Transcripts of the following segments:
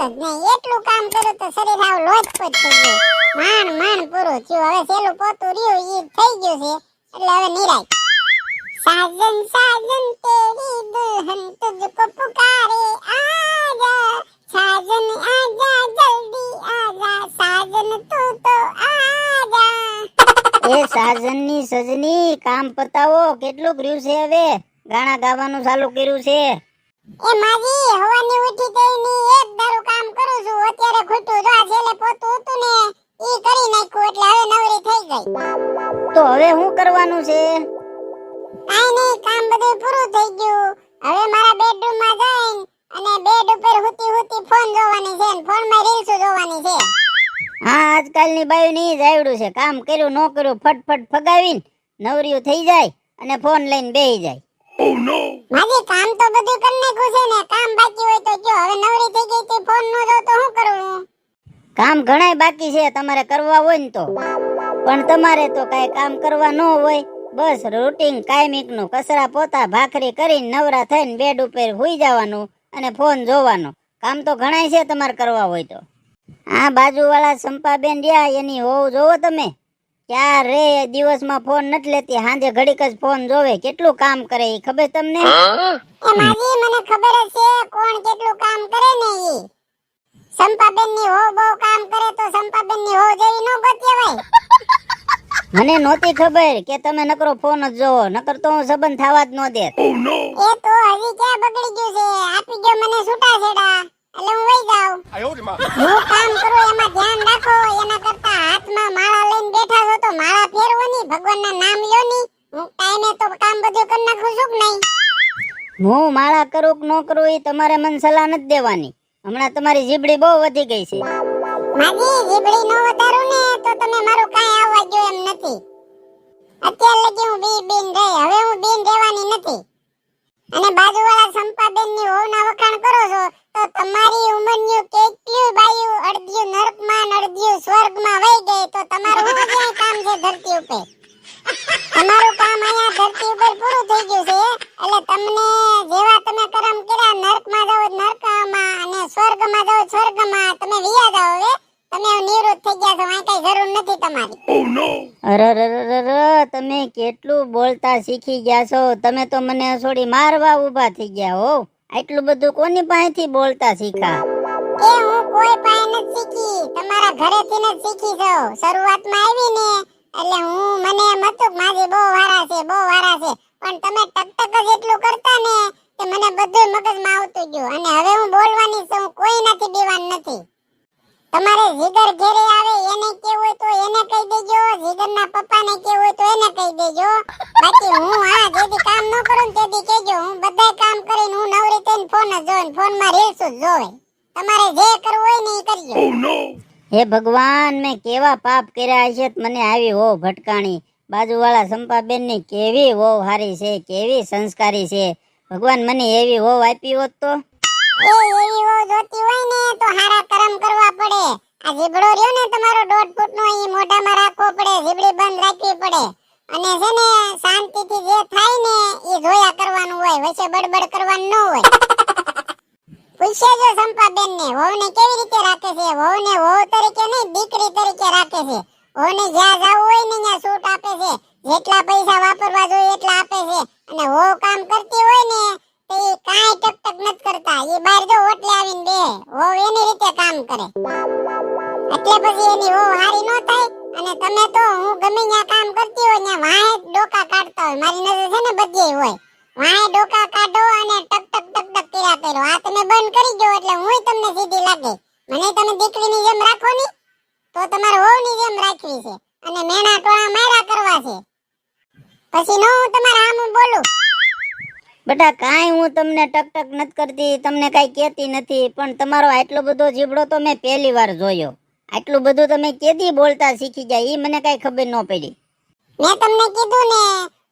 એટલું કામ કર્યું તો શરીર આવ માંડ માંડ પૂરું થયું. હવે થઈ ગયું છે. એટલે હવે નિરાય. સાજન સાજન, તેરી દુલ્હન તુझको પુકારે આજા. સાજન સાજનની સજની કામ પતાવો. કેટલું કર્યું છે હવે? ગાણા ગાવાનું ચાલુ કર્યું છે. એ માજી હવાની ઉઠી ગઈ ની એક દારૂ કામ કરું છું. અત્યારે ખોટું જો આ છેલે પોતું હતું ને ઈ કરી નાખ્યું એટલે હવે નવરી થઈ ગઈ. તો હવે શું કરવાનું છે? કાઈ નહીં કામ બધું પૂરું થઈ ગયું. હવે મારા બેડરૂમમાં જઈને અને બેડ ઉપર હુતી હુતી ફોન જોવાની છે ને ફોનમાં રીલ્સ જોવાની છે. હા આજકાલની બાયુ ની જ આવડું છે. કામ કર્યું નો કર્યું ફટફટ ફગાવીને નવરીઓ થઈ જાય અને ફોન લઈને બેહી જાય. માજી કામ તો બધું કામ ઘણાય બાકી છે તમારે કરવા હોય ને તો. પણ તમારે તો કાંઈ કામ કરવા ન હોય. બસ રૂટીન કાયમિકનું કચરા પોતા ભાખરી કરીને નવરા થઈને બેડ ઉપર હુઈ જવાનું અને ફોન જોવાનો. કામ તો ઘણાય છે તમારે કરવા હોય તો. આ બાજુવાળા સંપાબેન રહ્યા એની હોવ જોવો તમે. ક્યારે દિવસમાં ફોન નથી લેતી સાંજે ઘડીક જ ફોન જોવે. કેટલું કામ કરે એ ખબર તમને? મને ખબર છે કોણ કેટલું કામ કરે ને સંપાબેનની હો બહુ કામ કરે તો સંપાબેનની હો જેવી નો ગતિયવાય મને નોતી ખબર કે તમે નકરો ફોન જ જોવો નકર તો હું સંબંધ થવા જ ન દે. એ તો હજી ક્યાં બગડી ગયું છે? આપી ગયો મને છૂટા છેડા. એટલે હું વઈ જાઉં. હું કામ કરું એમાં ધ્યાન રાખો. એના કરતા હાથમાં માળા લઈને બેઠા છો તો માળા ફેરવો ની ભગવાનના નામ લ્યો ની હું ટાઈમે તો કામ બધું કરી નાખું છું કે નહીં. હું માળા કરું કે ન કરું એ તમારે મન સલાહ નથી દેવાની. હમણાં તમારી જીબડી બહુ વધી ગઈ છે. માજી જીબડી નો વધારું ને તો તમે મારું કાંઈ આવવા ગયો એમ નથી. અત્યાર લગી હું બી બીન રહી, હવે હું બીન રહેવાની નથી. અને બાજુવાળા સંપાબેનની હોના વખાણ કરો છો, તો તમારી ઉંમરનું કેટલી બાયું, અડધ્યું નરકમાં અડધ્યું સ્વર્ગમાં વહી ગઈ, તો તમારું શું ક્યાંય કામ છે ધરતી ઉપર? તમારું કામ અહીંયા ધરતી ઉપર પૂરું થઈ ગયું છે, એટલે તમને જેવા તમે કર્મ કર્યા, નરકમાં અને સ્વર્ગમાં જાઓ સ્વર્ગમાં તમે વિયા જાઓ હવે. તમે નિવૃત્ત થઈ ગયા છો અહીં કઈ જરૂર નથી તમારી. અરરરરર તમે કેટલું બોલતા શીખી ગયા છો. તમે તો મને છોડી મારવા ઊભા થઈ ગયા હો. આટલું બધું કોની પાસેથી બોલતા શીખા? એ હું કોઈ પાસે નથી શીખી. તમારા ઘરેથી જ શીખી છો શરૂઆતમાં આવી ને એટલે હું મને એમ હતું કે મારી બહુ વારા છે બહુ વારા છે. પણ તમે ટક ટક જ એટલું કરતા ને કે મને બધું મગજમાં આવતું ગયું અને હવે હું બોલવાની છું કોઈ નથી દીવાન નથી. તમારે જીગર ઘેરે આવે એને કેવું હોય તો એને કહી દેજો. જીગરના પપ્પાને કેવું હોય તો એને કહી દેજો. બાકી હું હા જેથી કામ ન કરું ને તેથી કહેજો. હું બધા કામ કરીને હું નવરી થઈને ફોન જ જોઈને ફોનમાં રીલ્સ જ જોવે. તમારે જે કરવું હોય ને એ કરજો. હે ભગવાન મેં કેવા પાપ કર્યા છે મને આવી હો ભટકાણી. બાજુવાળા સંપાબેનની કેવી વહુ હારી છે કેવી સંસ્કારી છે. ભગવાન મને એવી હોવ આપી હોત તો? એ એવી હોવ જોતી હોય ને, તો હારા કરમ કરવા પડે. આ જીબડો રહ્યો ને તમારો દોઢ ફૂટ નો ઈ મોઢામાં રાખવો પડે, જીબડી બંધ રાખવી પડે. અને છે ને, શાંતિથી જે થાય ને એ જોયા કરવાનું હોય, વચ્ચે બડબડ કરવાનું ન હોય. પૂછ્યા જો સંપાબેન ને વહુ ને કેવી રીતે રાખે છે? વહુ ને વહુ તરીકે નહીં, દીકરી તરીકે રાખે છે. વહુ ને જ્યાં જવું હોય ને, ત્યાં છૂટ આપે છે. જેટલા પૈસા વાપરવા જોઈએ એટલા આપે છે. અને હો કામ કરતી હોય ને, તો એ કાંઈ ટક ટક નથી કરતા. એ બહાર જો ઓટલે આવીને બે, હો એની રીતે કામ કરે. એટલે પછી એની હો હારી ન થાય. અને તમે તો, હું ગમે ત્યાં કામ કરતી હોય, ત્યાં વાહે ડોકા કાઢતા હોય. મારી નજર છે ને બધી હોય. વાહે ડોકા કાઢો અને ટક ટક ટક ટક કર્યા કરો આ તમે બંધ કરી દો એટલે હું તમને સીધી લાગે. મને તમે દીકરીની જેમ રાખો ની? તો તમારે હોવની જેમ રાખવી છે. અને મેણા ટોળા માર્યા કરવા છે. પછી નો હું તમારા આમ બોલું? બેટા કાંઈ હું તમને ટક ટક નથી કરતી તમને કાંઈ કહેતી નથી પણ તમારો આટલો બધો જીબડો તો મેં પહેલી વાર જોયો. આટલું બધું તમે કેદી બોલતા શીખી ગયા એ મને કાંઈ ખબર ન પડી. મેં તમને કીધું ને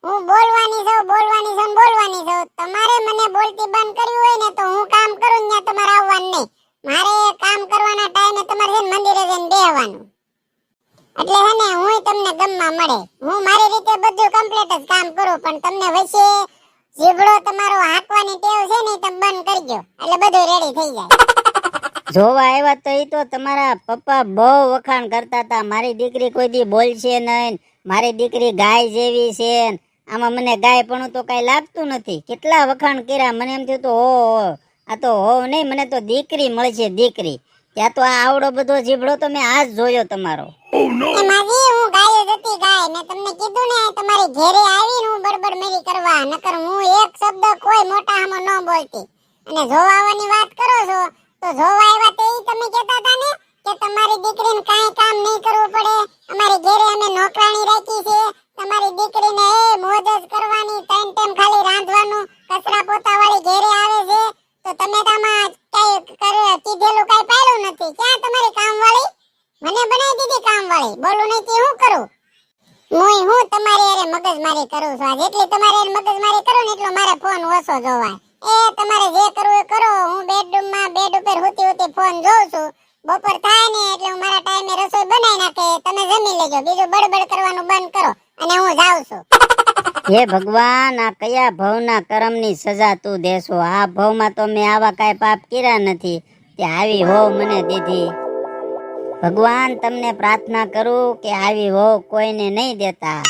હું બોલવાની છું બોલવાની છું ને બોલવાની છું તમારે મને બોલતી બંધ કરવી હોય ને તો હું કામ કરું ને ત્યાં તમારે આવવાનું નહીં. મારે કામ કરવાના ટાઈમે તમારે મંદિરે જઈને બેહવાનું. એટલે હે ને, હું તમને ગમમાં મળે. હું મારી રીતે બધું કમ્પ્લીટ જ કામ કરું, પણ તમને વચ્ચે જીભડો તમારો હાંકવાની ટેવ છે ને, એ તમે બંધ કરજો. એટલે બધું રેડી થઈ જાય. જોવા આવ્યા તો ઈ તો તમારા પપ્પા બહુ વખાણ કરતા હતા. મારી દીકરી કોઈ દી બોલશે નહીં. મારી દીકરી ગાય જેવી છે. આમાં મને ગાય પણ તો કઈ લાગતું નથી. કેટલા વખાણ કર્યા. મને એમ થયું તો હો. આ તો હો નહીં, મને તો દીકરી મળશે, દીકરી. ત્યાં તો આ આવડો બધો જીભડો તો મેં આજ જોયો તમારો. એ માજી હું ગાયો જતી ગાય મેં તમને કીધું ને તમારી ઘેરે આવીને હું બડબડ મેરી કરવા નકર હું એક શબ્દ કોઈ મોટા હામો ન બોલતી. અને જોવા વાત કરો છો તો જોવા આવ્યા તે ઈ તમે કહેતા હતા ને કે તમારી દીકરીને કાંઈ કામ નહીં કરવું પડે. અમારી ઘેરે અમે નોકરાણી રાખી છે. તમારી દીકરીને એ મોજ જ કરવાની ટાઈમ ટાઈમ ખાલી રાંધવાનું કચરા પોતા વાળી ઘેરે આવે છે તો તમે તો આમાં કઈ કરે કીધેલું કઈ પાડ્યું તમારી કામવાળી મને બનાવી દીધી કામવાળી. બોલું નહીં તે હું કરું? હું હું તમારી મગજ મારી કરું છું. આ જેટલી તમારે મગજ મારી કરું ને એટલો મારે ફોન ઓછો જોવાય. એ તમારે જે કરવું એ કરો. હું બેડરૂમમાં બેડ ઉપર હોતી હોતી ફોન જોઉં છું. બપોર થાય ને એટલે હું મારા ટાઈમે રસોઈ બનાવી નાખે. તમે જમી લેજો. બીજું બડબડ કરવાનું બંધ કરો અને હું જાઉં છું. હે ભગવાન, આ કયા ભવના કર્મની સજા તું દેશો? આ ભવમાં તો મેં આવા કાંઈ પાપ કર્યા નથી. તે આવી હોવ મને દીધી. ભગવાન તમને પ્રાર્થના કરું કે આવી હો કોઈને નહીં દેતા.